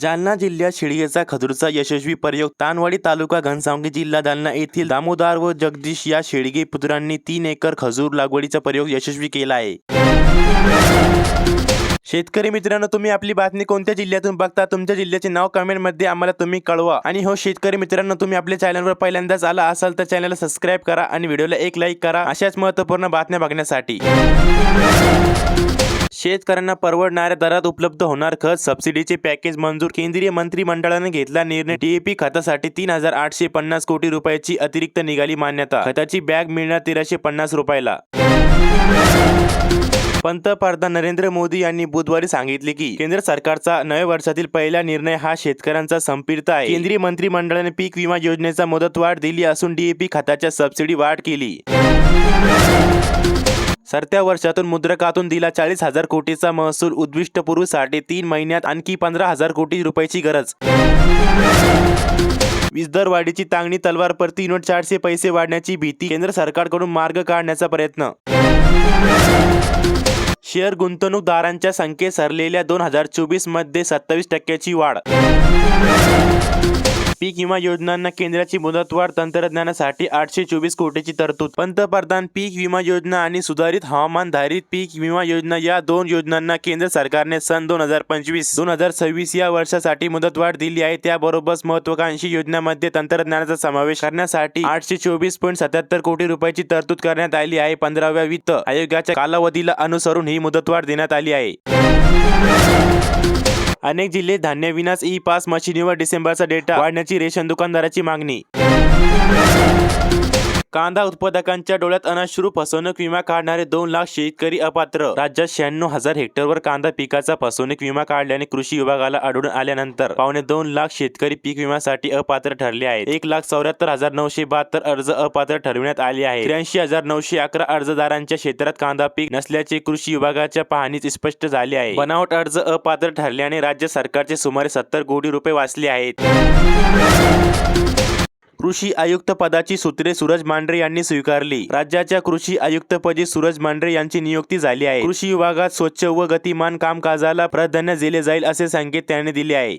जालना जिल्ह्यात शिळगेचा खजूरचा यशस्वी प्रयोग तानवाडी तालुका घनसावंगी जिल्हा जालना येथील दामोदार व जगदीश या शेळगे पुत्रांनी तीन एकर खजूर लागवडीचा प्रयोग यशस्वी केला आहे. शेतकरी मित्रांनो तुम्ही आपली बातमी कोणत्या जिल्ह्यातून बघता? तुमच्या जिल्ह्याचे नाव कमेंटमध्ये आम्हाला तुम्ही कळवा. आणि हो शेतकरी मित्रांनो तुम्ही आपल्या चॅनलवर पहिल्यांदाच आला असाल तर चॅनलला सबस्क्राईब करा आणि व्हिडिओला एक लाईक करा अशाच महत्त्वपूर्ण बातम्या बघण्यासाठी. शेतकऱ्यांना परवडणाऱ्या दरात उपलब्ध होणार खत सबसिडीचे पॅकेज मंजूर केंद्रीय मंत्रिमंडळाने घेतला निर्णय. डीएपी खतासाठी तीन हजार आठशे पन्नास कोटी रुपयाची अतिरिक्त निघाली मान्यता. खताची बॅग मिळणार तेराशे पन्नास रुपयाला. पंतप्रधान नरेंद्र मोदी यांनी बुधवारी सांगितले की केंद्र सरकारचा नव्या वर्षातील पहिला निर्णय हा शेतकऱ्यांचा संपीडित आहे. केंद्रीय मंत्रिमंडळाने पीक विमा योजनेचा मुदतवाढ दिली असून डीएपी खताच्या सबसिडी वाढ केली. सरत्या वर्षातून मुद्रकातून दिला चाळीस हजार कोटीचा महसूल उद्दिष्टपूर्वीसाठी तीन महिन्यात आणखी पंधरा हजार कोटी रुपयाची गरज. वीजदर वाढीची तांगणी तलवार प्रति युनिट चारशे पैसे वाढण्याची भीती केंद्र सरकारकडून मार्ग काढण्याचा प्रयत्न. शेअर गुंतवणूकदारांच्या संख्येत सरलेल्या दोन हजार चोवीसमध्ये सत्तावीस टक्क्याची वाढ. पीक विमा योजनांना केंद्राची मुदतवाढ तंत्रज्ञानासाठी आठशे चोवीस कोटीची तरतूद. पंतप्रधान पीक विमा योजना आणि सुधारित हवामानधारित पीक विमा योजना या दोन योजनांना केंद्र सरकारने सन दोन हजार पंचवीस दोन हजार सव्वीस या वर्षासाठी मुदतवाढ दिली आहे. त्याबरोबरच महत्वाकांक्षी योजनांमध्ये तंत्रज्ञानाचा समावेश करण्यासाठी आठशे चोवीस पॉईंट सत्याहत्तर कोटी रुपयाची तरतूद करण्यात आली आहे. पंधराव्या वित्त आयोगाच्या कालावधीला अनुसरून ही मुदतवाढ देण्यात आली आहे. अनेक जिल्हे धान्य विनास ई पास मशिनीवर डिसेंबरचा डेटा वाढण्याची रेशन दुकानदाराची मागणी कांदा उत्पादकांच्या डोळ्यात अनाश्रू फसवणूक विमा काढणारे दोन लाख शेतकरी अपात्र. राज्यात शहाण्णव हजार हेक्टरवर कांदा पिकाचा फसवणूक विमा काढल्याने कृषी विभागाला आढळून आल्यानंतर पावणे दोन लाख शेतकरी पीक विम्यासाठी अपात्र ठरले आहेत. एक लाख चौऱ्याहत्तर हजार नऊशे बहात्तर अर्ज अपात्र ठरविण्यात आले आहे त्र्याऐंशी हजार नऊशे अकरा अर्जदारांच्या क्षेत्रात कांदा पीक नसल्याचे कृषी विभागाच्या पाहणीत स्पष्ट झाले आहे. बनावट अर्ज अपात्र ठरल्याने राज्य सरकारचे सुमारे सत्तर कोटी रुपये वाचले आहेत. कृषी आयुक्त पदाची सूत्रे सूरज मांढरे यांनी स्वीकारली. राज्याच्या कृषी आयुक्तपदी सूरज मांढरे यांची नियुक्ती झाली आहे. कृषी विभागात स्वच्छ व गतिमान कामकाजाला प्राधान्य दिले जाईल असे संकेत त्यांनी दिले आहे.